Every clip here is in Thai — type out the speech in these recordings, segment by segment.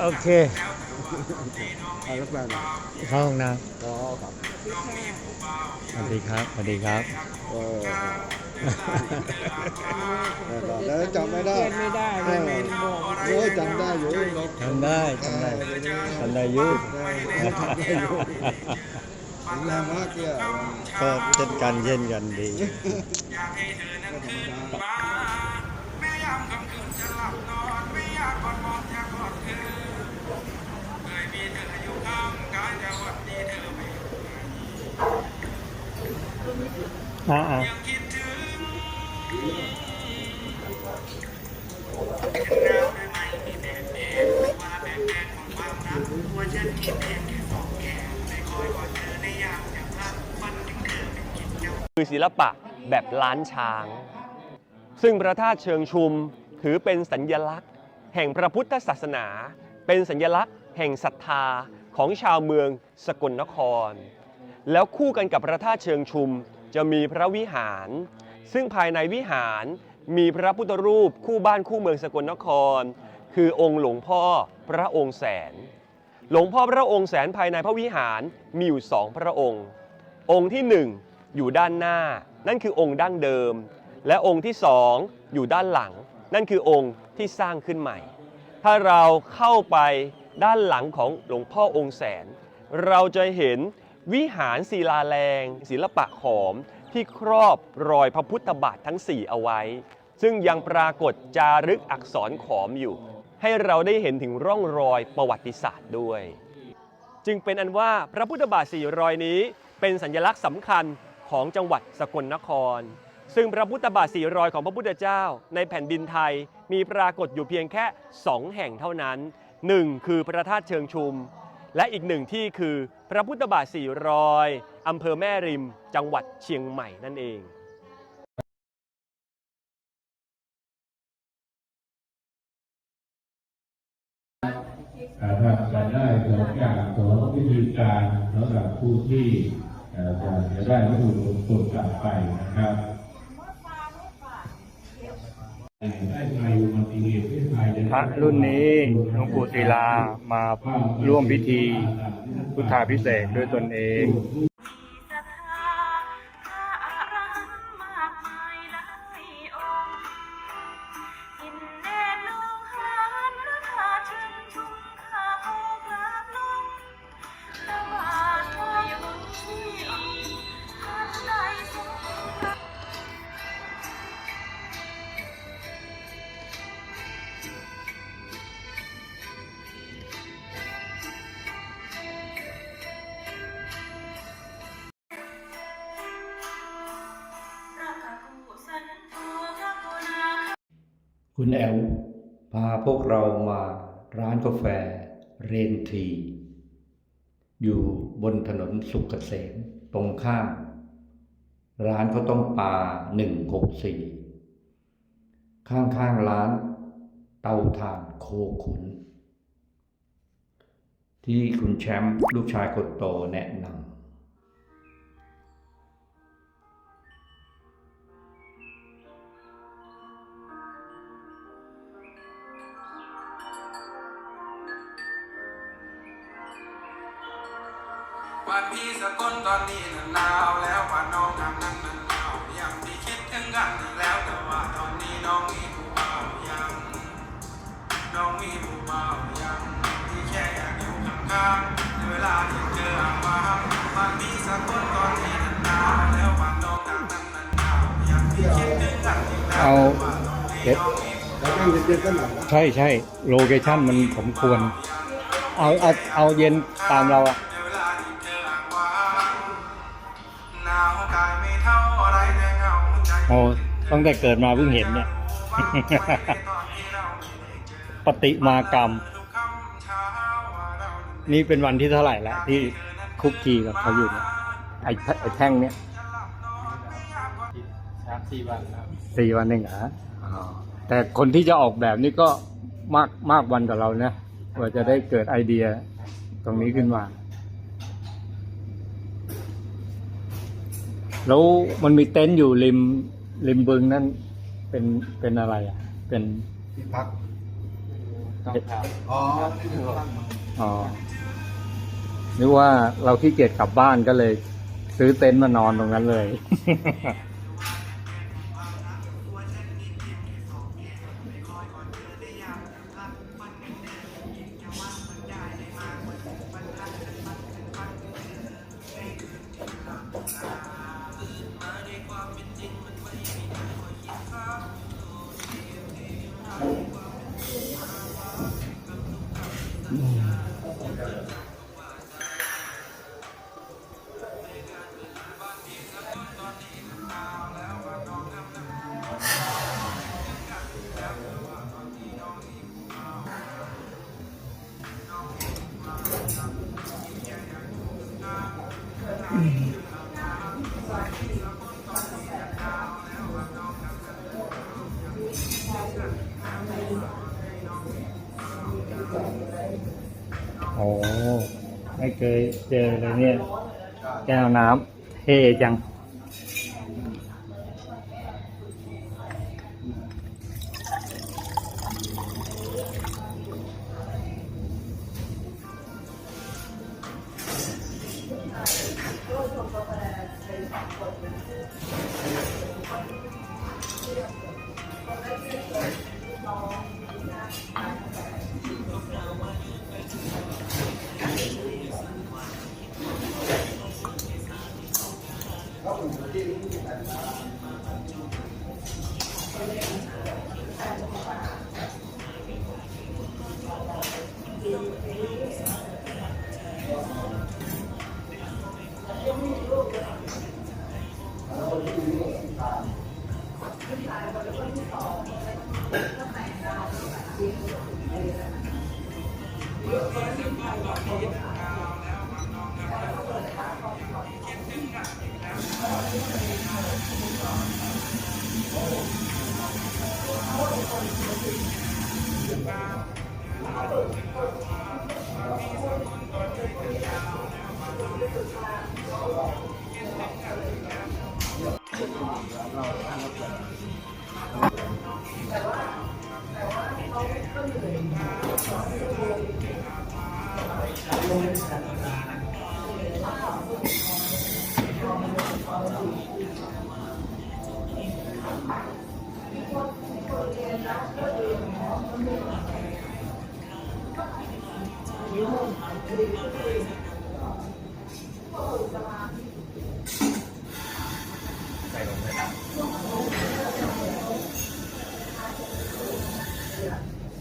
โอเคเอาแล้วแปลหน่อยเข้าห้องน้อ๋อครับำสวัสดีครับ สวัสดีครับ เออแล้วจำไม่ได้เขียนไม่ได้ไม่ไม่บอกโอ้ยจำได้อยู่ทำได้ทำได้ทำได้อยุ่ได้จำได้อยู่แข็งแรงมากเนี่ยก็เช่นกันเช่นกันดี อ่าอ่าคือศิลปะแบบล้านช้าง ซึ่งพระธาตุเชิงชุมถือเป็นสัญญลักษณ์ แห่งพระพุทธศาสนา เป็นสัญญลักษณ์ แห่งศรัทธาของชาวเมืองสกลนคร แล้วคู่กันกับพระธาตุเชิงชุม จะมีพระวิหาร ซึ่งภายในวิหารมีพระพุทธรูปคู่บ้านคู่เมืองสกลนคร คือองค์หลวงพ่อพระองค์แสน หลวงพ่อพระองค์แสนภายในพระวิหารมีอยู่สองพระองค์ องค์ที่หนึ่งอยู่ด้านหน้า นั่นคือองค์ดั้งเดิม และองค์ที่สองอยู่ด้านหลัง นั่นคือองค์ที่สร้างขึ้นใหม่ ถ้าเราเข้าไปด้านหลังของหลวงพ่อองค์แสน เราจะเห็น วิหารศิลาแรง ศิลปะขอมที่ครอบรอยพระพุทธบาททั้ง 4 เอาไว้ ซึ่งยังปรากฏจารึกอักษรขอมอยู่ ให้เราได้เห็นถึงร่องรอยประวัติศาสตร์ด้วย จึงเป็นอันว่าพระพุทธบาทสี่รอยนี้ เป็นสัญลักษณ์สำคัญของจังหวัดสกลนคร ซึ่งพระพุทธบาทสี่รอยของพระพุทธเจ้า ในแผ่นดินไทยมีปรากฏอยู่เพียงแค่สองแห่งเท่านั้นหนึ่งคือพระธาตุเชิงชุม และอีกหนึ่งที่คือพระพุทธบาทสี่รอยอำเภอแม่ริม จังหวัดเชียงใหม่นั่นเองอ่าทำกันได้สองอย่างสองวิธีการสำหรับผู้ที่จะจะได้วัตถุมงคลกลับไปนะครับ พระรุ่นนี้หลวงปู่ศิลามาร่วมพิธีพุทธาพิเศษกด้วยตนเอง เรามาร้านกาแฟเรนที อยู่บนถนนสุขเกษมตรงข้าม ร้านเขาต้องปลาหนึ่งหกสี่ข้างๆร้านเตาถ่านโคขุน ที่คุณแชมป์ลูกชายคนโตแนะนำ ตอนนี้น่ะหนาวแล้วว่าน้องทางนั้นน่ะหนาวยังมีคิดถึงกันอีกแล้วแต่ว่าตอนนี้น้องมีผู้บ่าวยัง น้องมีผู้บ่าวยังที่แค่อยากอยู่ข้างๆในเวลาที่เจอความันพี่สกลตอนนี้น่ะหนาวแล้วว่าน้องทางนั้นน่ะหนาวยังมีคิดถึงกันอีกแล้วเอาแต่ว่าตอนนี้น้องมีผู้บ่าวแล้วนั่งเย็นก็หน่อยนะใช่ใช่โลเคชั่นมันสมควร เอาเอาเอาเย็นตามเราอะ ใจโอ้ตั้งแต่เกิดมาเพิ่งเห็นเนี่ย ปฏิมากรรม นี่เป็นวันที่เท่าไหร่แล้วที่คุกคีกับเขาอยู่เนี่ยไอ้แท่ไอ้แท่งเนี่ยสี่วันสี่วันเองเหรออ๋อแต่คนที่จะออกแบบนี่ก็มากมากวันกับเรานะกว่าจะได้เกิดไอเดียตรงนี้ขึ้นมา แล้วมันมีเต็นท์อยู่ริม ริมบึงนั่นเป็นเป็นอะไรอะ เป็นที่พักอ๋ออ๋อนึกว่าเราขี้เกียจกลับบ้านก็เลย ซื้อเต็นท์มานอนตรงนั้นเลย โอ้ไม่เคยเจอเลยเนี่ย แก้วน้ำเท่จัง Thank you.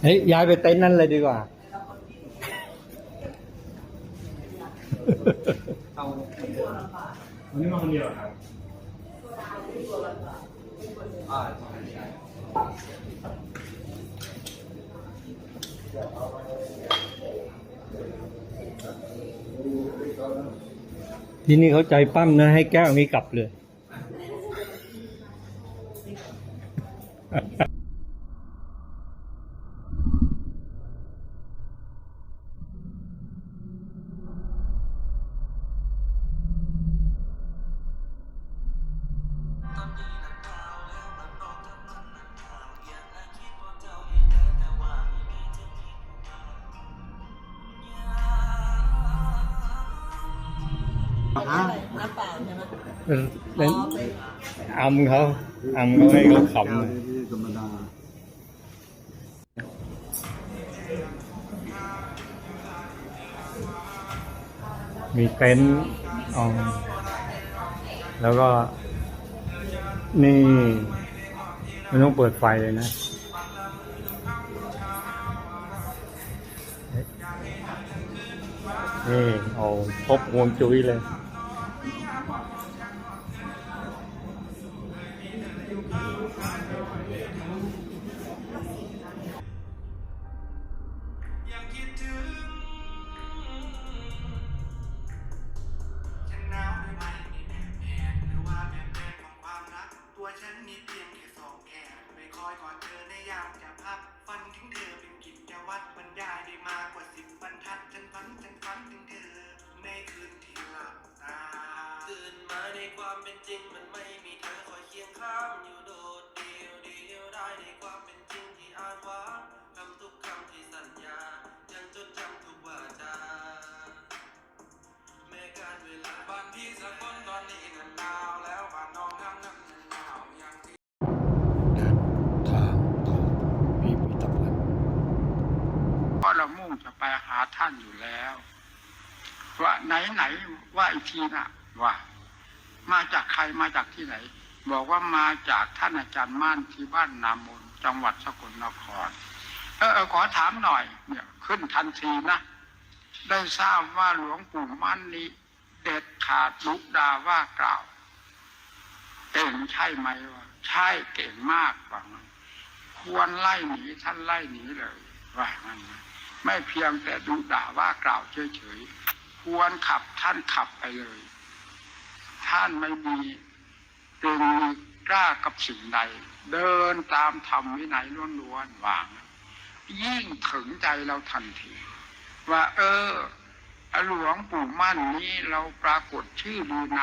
เฮ้ยย้ายไปเต็นท์นั้นเลยดีกว่าวันนี้มาคนเดียวครับที่นี่เขาใจปั้มนะ ให้แก้วนี้กลับเลย เป็นเป็นอำเขาอำเขาให้เขาขำที่ธรรมดามีเต็นท์อ๋อแล้วก็ นี่ไม่ต้องเปิดไฟเลยนะ นี่เอาครบวงจุ้ยเลย Yeah. งจะไปหาท่านอยู่แล้ว ว่าไหนไหนๆว่าอีกทีนะว่า มาจากใครมาจากที่ไหน บอกว่ามาจากท่านอาจารย์มั่นที่บ้านนามนจังหวัดสกลนคร เออเออขอถามหน่อย เนี่ย ขึ้นทันทีนะได้ทราบว่าหลวงปู่มั่นนี้เด็ดขาดลุกดาว่ากล่าวเก่งใช่ไหมวะใช่เก่งมากว่างั้นควรไล่หนีท่านไล่หนีเลยว่างั้นนะ ไม่เพียงแต่ดุด่าว่ากล่าวเฉยๆควรขับท่านขับไปเลย ท่านไม่มีเกรงมีกล้ากับสิ่งใด เดินตามธรรมวินัยล้วนๆวาง ยิ่งถึงใจเราทันที ว่าเออหลวงปู่มั่นนี้เราปรากฏชื่อดูน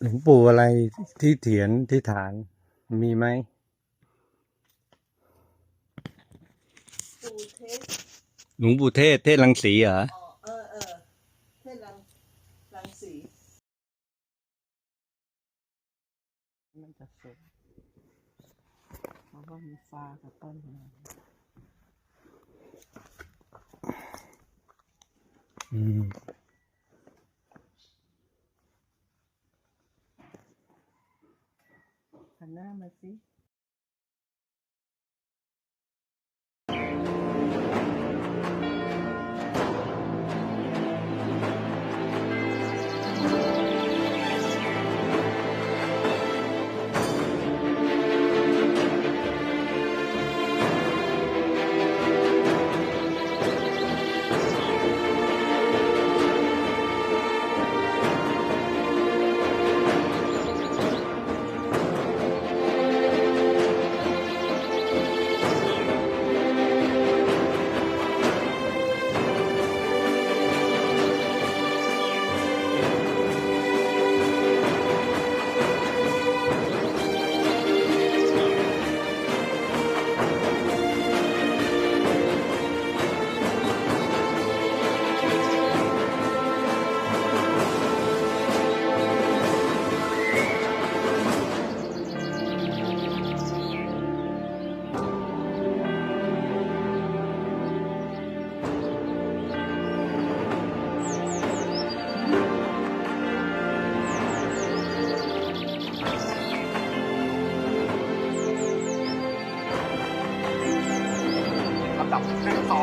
หลวงปู่อะไรที่เถียนที่ฐานมีไหมปูเทสหลวงปู่เทศเทศลังสีเหรออ๋อเออเออเทศรังรังสีมันจะสวยเพราะว่ามีฟ้ากับต้นไม้อืม หั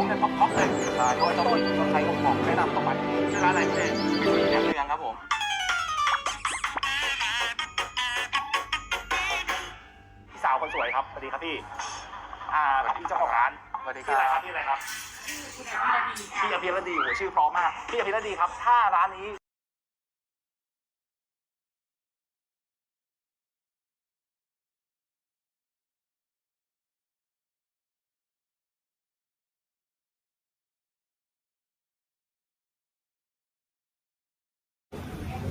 หนึ่งสองเนี่ยท็อปๆเลยอ่าโดยต้นคนไทยของของแนะนำประมาณนี้ชื่อร้านอะไรเจ๊แหนมเนืองครับผมพี่สาวคนสวยครับสวัสดีครับพี่อ่าพี่เจ้าของร้านสวัสดีครับพี่อะไรครับพี่อะไรครับพี่อภิรดีโหชื่อเพร้อมมากพี่อภิรดีครับ ถ้าร้านนี้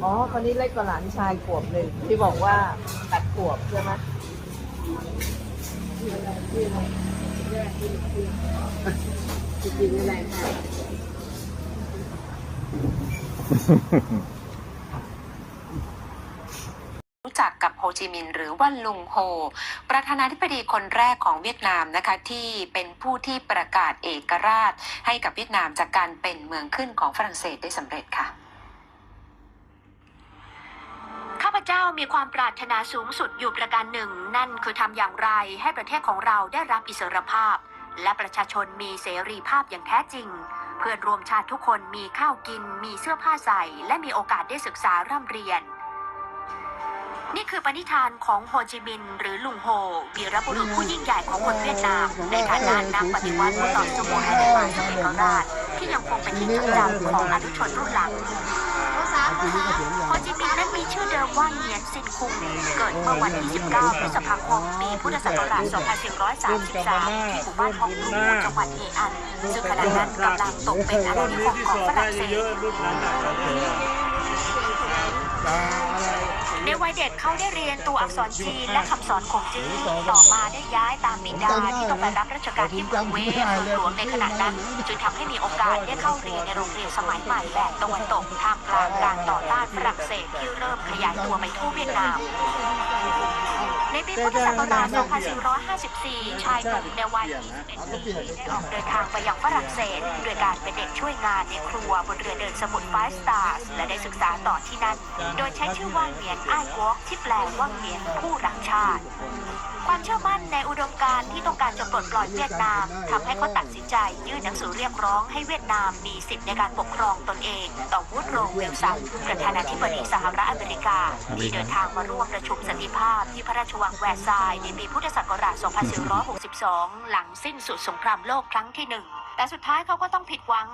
อ๋อคนนี้เล็กกว่าหลานชายขวบหนึ่งที่บอกว่าแปดขวบใช่ไหมชื่ออะไรคืออะไรคืออะไรคืออจริงอะไรค่ะรู้จักกับโฮจิมินห์หรือว่าลุงโฮ ประธานาธิบดีคนแรกของเวียดนามนะคะที่เป็นผู้ที่ประกาศเอกราช ให้กับเวียดนามจากการเป็นเมืองขึ้นของฝรั่งเศสได้สำเร็จค่ะ ข้าพ เจ้ามีความปรารถนาสูงสุดอยู่ประการหนึ่ง นั่นคือทำอย่างไรให้ประเทศของเราได้รับอิสรภาพ และประชาชนมีเสรีภาพอย่างแท้จริง เพื่อนรวมชาติทุกคนมีข้าวกิน มีเสื้อผ้าใส่ และมีโอกาสได้ศึกษาร่ำเรียน นี่คือปณิธานของโฮจิมินห์หรือลุงโฮวีรบุรุษผู้ยิ่งใหญ่ของคนเวียดนาม ในฐานะนักปฏิวัติผู้ต่อสู้ให้ได้มาซึ่งเอกราชที่ยังคงเป็นที่จดจำของอนุชนรุ่นหลัง โฮจิมินห์นั้นมีชื่อเดิมว่าเหงียนซินคุง เกิดเมื่อวันที่ 19 พฤษภาคม ปีพุทธศักราช 2433 ที่หมู่บ้านทองลูจังหวัดเฮอัน ซึ่งขณะนั้นกำลังตกเป็นอาณานิคมของฝรั่งเศส ในวัยเด็กเขาได้เรียนตัวอักษรจีนและคำสอนของจื้อต่อมาได้ย้ายตามบิดาที่ต้องไปรับราชการที่เมืองเวย์เมือหลวงในขณะนั้นจึงทำให้มีโอกาสได้เข้าเรียนในโรงเรียนสมัยใหม่แบบตะวันตกท่ามกลางการต่อต้านฝรั่งเศสที่เริ่มขยายตัวไปทั่วเวียดนาม ในปีพุทธศักราช 2454 ชายหนุ่มในวัย 21 ปีได้ออกเดินทางไปยังฝรั่งเศสโดยการเป็นเด็กช่วยงานในครัวบนเรือเดินสมุทรไฟสตาร์และได้ศึกษาต่อที่นั่น โดยใช้ชื่อว่าเหมียนอ้ายวอกที่แปลว่าเหมียนผู้รักชาติ ความเชื่อมั่นในอุดมการณ์ที่ต้องการจะปลดปล่อยเวียดนามทำให้เขาตัดสินใจ ยื่นหนังสือเรียกร้องให้เวียดนามมีสิทธิในการปกครองตนเอง ต่อวูดโรเวลสันประธานาธิบดีสหรัฐอเมริกาที่เดินทางมาร่วมประชุมสันติภาพที่พระราชวังแวร์ซายในปีพุทธศักราช 2462 หลังสิ้นสุดสงครามโลกครั้งที่หนึ่งแต่สุดท้ายเขาก็ต้องผิดหวัง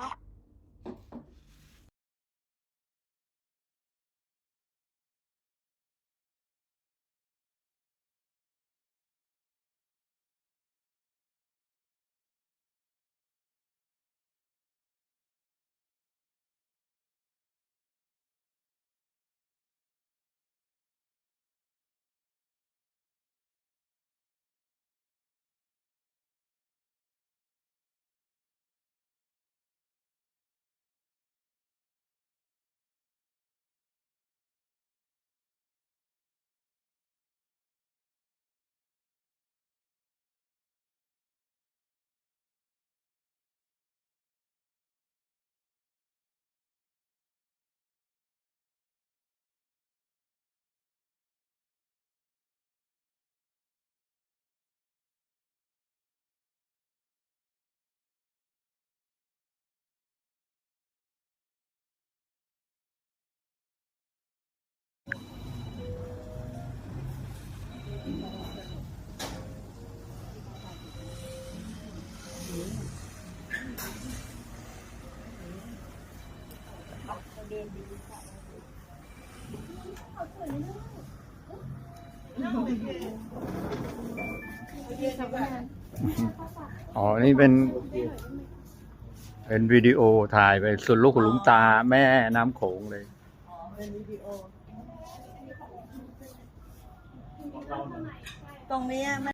อ๋อ นี่เป็น เป็นวิดีโอถ่ายไปสุดลูกหูลุงตาแม่น้ำโขงเลยตรงนี้มัน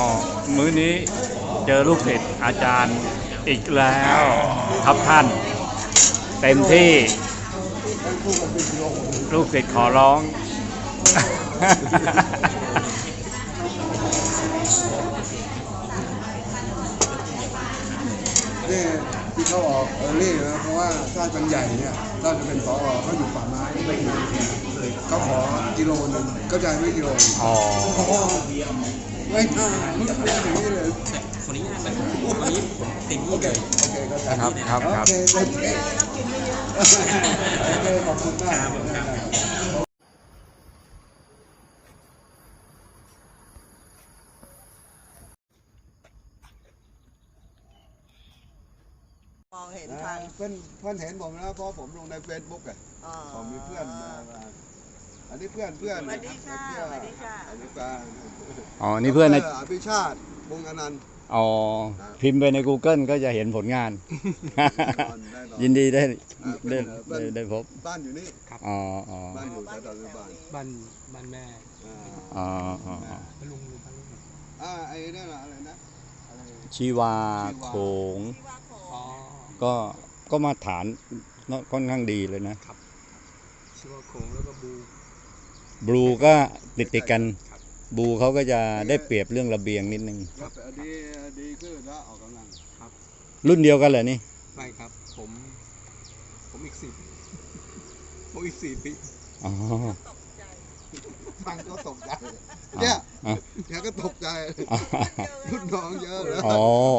อมื้อนี้เจอลูกศิษย์อาจารย์อีกแล้วครับท่าน เต็มที่ลูกศิษย์ขอร้อง นี่ที่เขาออกเออรี่นะเพราะว่าถ้าเป็นใหญ่เนี่ยเราจะเป็นพอเขาอยู่ป่าไม้เขาขอกิโลหนึ่งก็จะไม่กิโลอ๋อ ไม่อ่ามันจะเป็นอย่างนี้เลยคนนี้คนนี้ติดพูดเลยโอเคครับครับครับโอเคขอบคุณมากมองเห็นอ่าทางเพื่อนเพื่อนเห็นผมนะเพราะผมลงในเฟซบุ๊กอะผมมีเพื่อนมา อันนี้เพื่อนเพื่อนสวัสดีค่ะเพื่อนสวัสดีค่ะอันนี้ปลาอ๋อ นี่เพื่อนในอภิชาติวงศ์อนันต์ อ๋อพิมพ์ไปใน Google ก็จะเห็นผลงานแน่นอนแน่นอนยินดีได้อ่าได้เพื่อน ได้ได้พบ บ้านอยู่นี่ อ๋ออ๋อบ้านอยู่แถวๆบ้านบ้านบ้านแม่อ่าอ๋ออ๋ออ๋อลุงลุงพันลุงอ่าไอ้นั่นน่ะอะไรนะอะไร ชีวาโขงอ๋อก็ก็มาฐานค่อนข้างดีเลยนะ ชื่อว่าโคงแล้วก็บู บลูก็ติดติดๆกันบลูเขาก็จะได้เปรียบเรื่องระเบียงนิดนึง ครับดีดีขึ้นแล้วออกกำลังรุ่นเดียวกันเหรอนี่ ไม่ครับ ผม ผมอีกสิบผมอีกสี่ปีอ๋อ ฟังก็ตกใจเนี่ยอ๋อแกก็ตกใจอ๋อรุ่นน้องเยอะเลยอ๋อ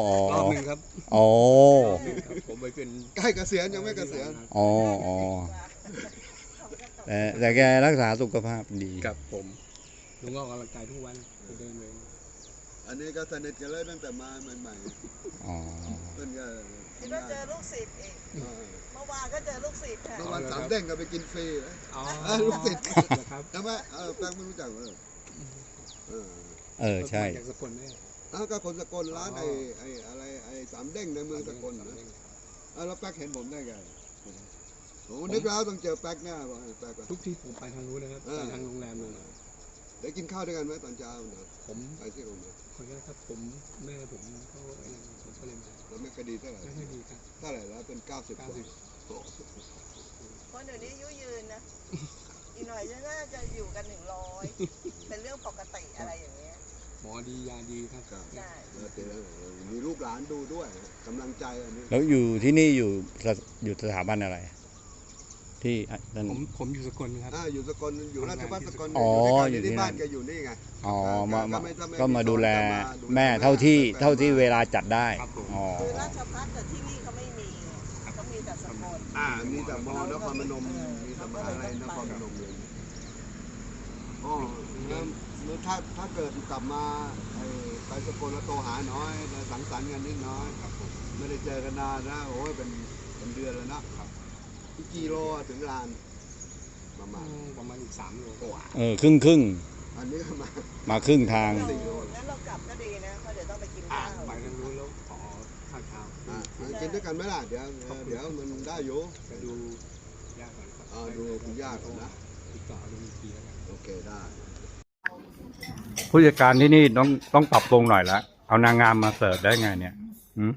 อ๋อรอบหนึ่งครับอ๋อผมไปเป็นใกล้เกษียณยังไม่เกษียณอ๋ออ๋อ แต่แต่แกรักษาสุขภาพดีกับผมลุงก็ออกกำลังกายทุกวันไปเดินเองอันนี้ก็สนิทกันเลยตั้งแต่มาใหม่อ๋อๆเพื่อนก็คิดว่าเจอลูกศิษย์อีกเออเมื่อวานก็เจอลูกศิษย์ค่ะเมื่อวันสามเด้งก็ไปกินฟรีนะอ๋อเออลูกศิษย์นะครับใช่ไหมเออแป้งไม่รู้จักเลยเออเออใช่มาจากสกลแม่อ้าวก็คนสกลร้านไอ้ไอ้อะไรไอ้สามเด้งในเมืองสกลนะเออแล้วแป๊กเห็นผมได้ไง โอ้นึกแล้วต้องเจอแป๊กแน่บอกให้แป๊กอะทุกที่ผมไปทางนู้นนะครับเออ ไปทางโรงแรมเลยได้กินข้าวด้วยกันไหมตอนเช้าเนอะผมไปที่โรงแรมขออนุญาตครับผมแม่ผมเขาไอ้นั่นผมก็เลยมาแล้วไม่คดีเท่าไหร่ไม่ค่อยดีครับ เท่าไหร่แล้วเป็นเก้าสิบเก้าสิบโอ้คนเดี๋ยวนี้อายุยืนนะ อีกหน่อยจะน่าจะอยู่กันหนึ่งร้อยเป็นเรื่องปกติอะไรอย่างเงี้ยหมอดียาดีครับ ครับใช่แล้วเจอมีลูกหลานดูด้วยกำลังใจอันนี้แล้วอยู่ที่นี่อยู่สถอยู่สถาบันอะไร ที่อะนั่นผมผมอยู่สกลครับ อ่าอยู่สกลอยู่ราชพัฒสกลอ๋ออยู่ด้วยกันอยู่ที่ที่บ้านนั่นแกอยู่นี่ไง อ๋อมามาถ้าไถ้ไก็มาดูแลก็มาดูแลแม่เท่าที่แฟนเท่าที่มเวลาจัดได้ครับผม อ๋อคือราชพัฒแต่ที่นี่เขาไม่มีเขามีแต่สกลอ่ามีแต่มอนครพนมมีแต่มหาลัยนครพนมเลยอ๋อแล้วแล้วถ้าถ้าเกิดกลับมาไอ้ไปสกลแล้วโทรหาน้อยสังสรรค์กันนิดน้อยครับผมไม่ได้เจอกันนานนะโอ้ยเป็นเป็นเดือนแล้วนะครับอี กกี่โลอะถึงลาน ประมาณประมาณอีกสามโลกว่าเออครึ่งครึ่งอันนี้ก็มามาครึ่งทาง สี่โลงั้นเรากลับก็ดีนะเพราะเดี๋ยวต้องไปกินอ่าข้าวไปทางนู้นแล้วขอข้าวเช้าอะกินด้วยกันไหมล่ะเดี๋ยวเออเดี๋ยวมันได้อยู่ไปดูยากก่อนครับอ่าดูคุณย่าก่อนนะติดต่อดูอีกทีแล้วกันโอเคได้ ผู้จัดการที่นี่ต้องต้องปรับปรุงหน่อยละเอานางงามมาเสิร์ฟได้ไงเนี่ยหืม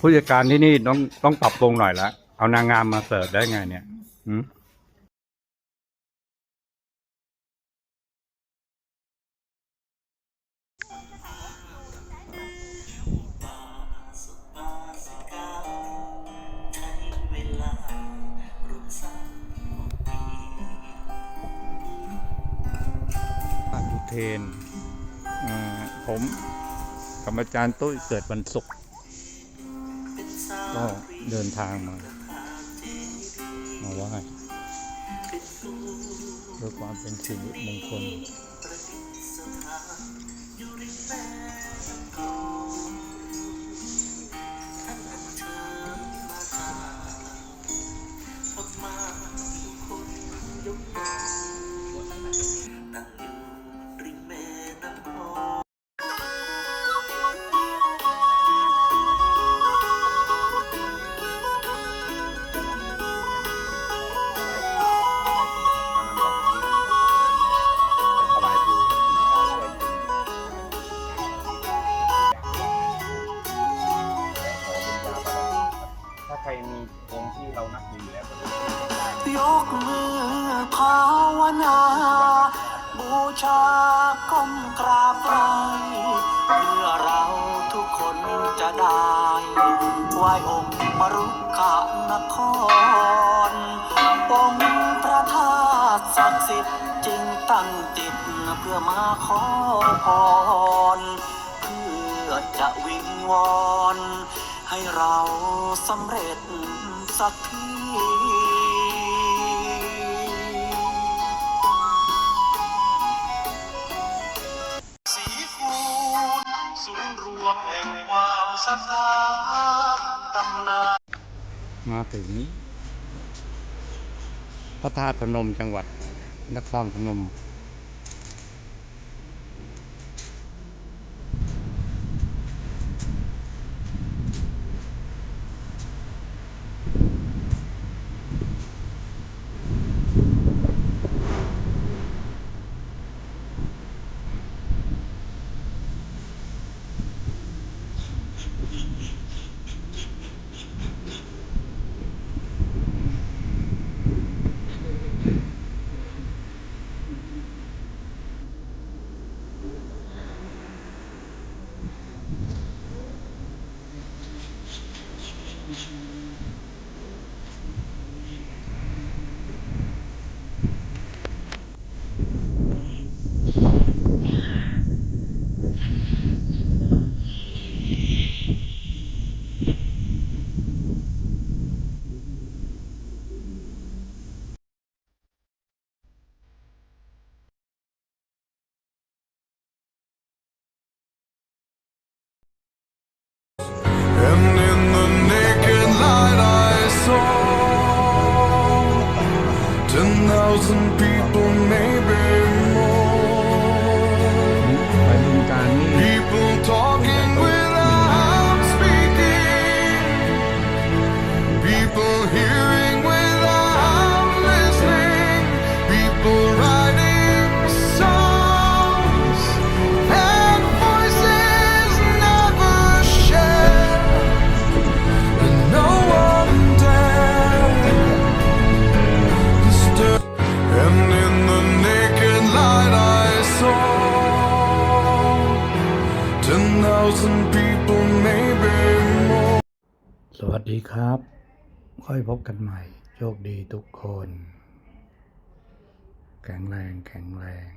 ผู้จัดการที่นี่ต้องต้องปรับปรุงหน่อยละ เอานางงามมาเสิร์ฟได้ไงเนี่ยหืมอุเทนผมกับอาจารย์ตุ้ยเกิดวันศุกร์ก็เดินทางมา มาไหว้เพื่อความเป็นสิริมงคล ศักดิ์สิทธิ์จึงตั้งจิตเพื่อมาขอพร เพื่อจะวิงวอนให้เราสำเร็จสักทีสีคูณศูนย์รวมแห่งความศรัทธาตำนานมาถึงพระธาตุพนมจังหวัด នគរភ្នំ thousand people, maybe ดีครับ ค่อยพบกันใหม่ โชคดีทุกคน แข็งแรงแข็งแรง